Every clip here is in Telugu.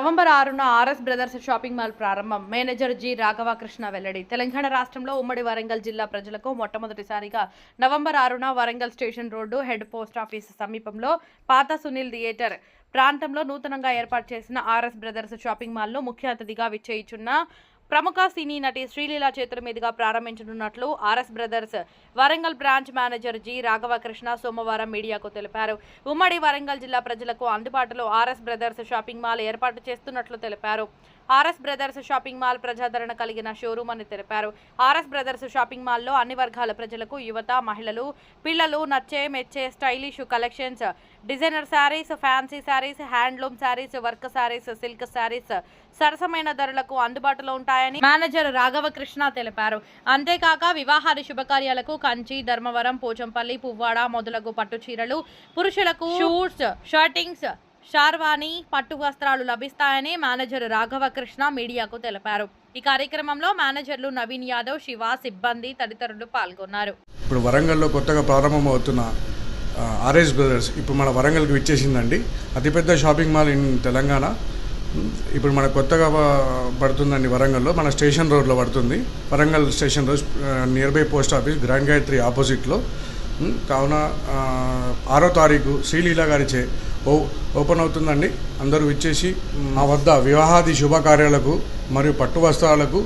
నవంబర్ ఆరున ఆర్ఎస్ బ్రదర్స్ షాపింగ్ మాల్ ప్రారంభం. మేనేజర్ జి రాఘవకృష్ణ వెల్లడి. తెలంగాణ రాష్ట్రంలో ఉమ్మడి వరంగల్ జిల్లా ప్రజలకు మొట్టమొదటిసారిగా నవంబర్ ఆరున Warangal station road head post office సమీపంలో పాత సునీల్ థియేటర్ ప్రాంతంలో నూతనంగా ఏర్పాటు చేసిన ఆర్ఎస్ బ్రదర్స్ షాపింగ్ మాల్లో ముఖ్య అతిథిగా విచ్చేయిచున్న ప్రముఖ సినీ నటి శ్రీలీల చేతుల మీదుగా ప్రారంభించనున్నట్లు RS brothers Warangal branch manager G Raghavakrishna సోమవారం మీడియాకు తెలిపారు. ఉమ్మడి వరంగల్ జిల్లా ప్రజలకు అందుబాటులో ఆర్ఎస్ బ్రదర్స్ షాపింగ్ మాల్ ఏర్పాటు చేస్తున్నట్లు తెలిపారు. ఆర్ఎస్ బ్రదర్స్ షాపింగ్ మాల్ ప్రజాదరణ కలిగిన షోరూమ్ అని తెలిపారు. ఆర్ఎస్ బ్రదర్స్ షాపింగ్ మాల్లో అన్ని వర్గాల ప్రజలకు యువత మహిళలు పిల్లలు నచ్చే మెచ్చే stylish collections designer sarees fancy sarees handloom sarees work sarees silk sarees సరసమైన ధరలకు అందుబాటులో ఉంటాయని మేనేజర్ రాఘవకృష్ణ తెలిపారు. అంతేకాక వివాహాది శుభకార్యాలకు కంచి ధర్మవరం పోచంపల్లి పువ్వాడ మొదలగు పట్టు చీరలు పురుషులకు షూట్స్ షర్టింగ్స్ షార్వాణి పట్టు వస్త్రాలు లభిస్తాయని మేనేజర్ రాఘవకృష్ణ మీడియాకు తెలిపారు. ఈ కార్యక్రమంలో మేనేజర్లు నవీన్ యాదవ్ శివ సిబ్బంది తదితరులు పాల్గొన్నారు. ఇప్పుడు వరంగల్లో కొత్తగా ప్రారంభమవుతున్న ఆర్ఎస్ బ్రదర్స్ ఇప్పుడు మన వరంగల్కి విచ్చేసిందండి. అతిపెద్ద షాపింగ్ మాల్ ఇన్ తెలంగాణ. ఇప్పుడు మన కొత్తగా పడుతుందండి వరంగల్లో మన స్టేషన్ రోడ్లో పడుతుంది. Warangal station road near by post office grand Gayatri ఆపోజిట్లో. కావున ఆరో తారీఖు శ్రీలీల గారిచే ఓ ఓపెన్ అవుతుందండి. అందరూ విచ్చేసి మా వద్ద వివాహాది శుభకార్యాలకు మరియు పట్టు వస్త్రాలకు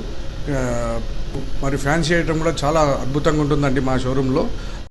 మరి ఫ్యాన్సీ ఐటమ్ కూడా చాలా అద్భుతంగా ఉంటుందండి మా షోరూంలో.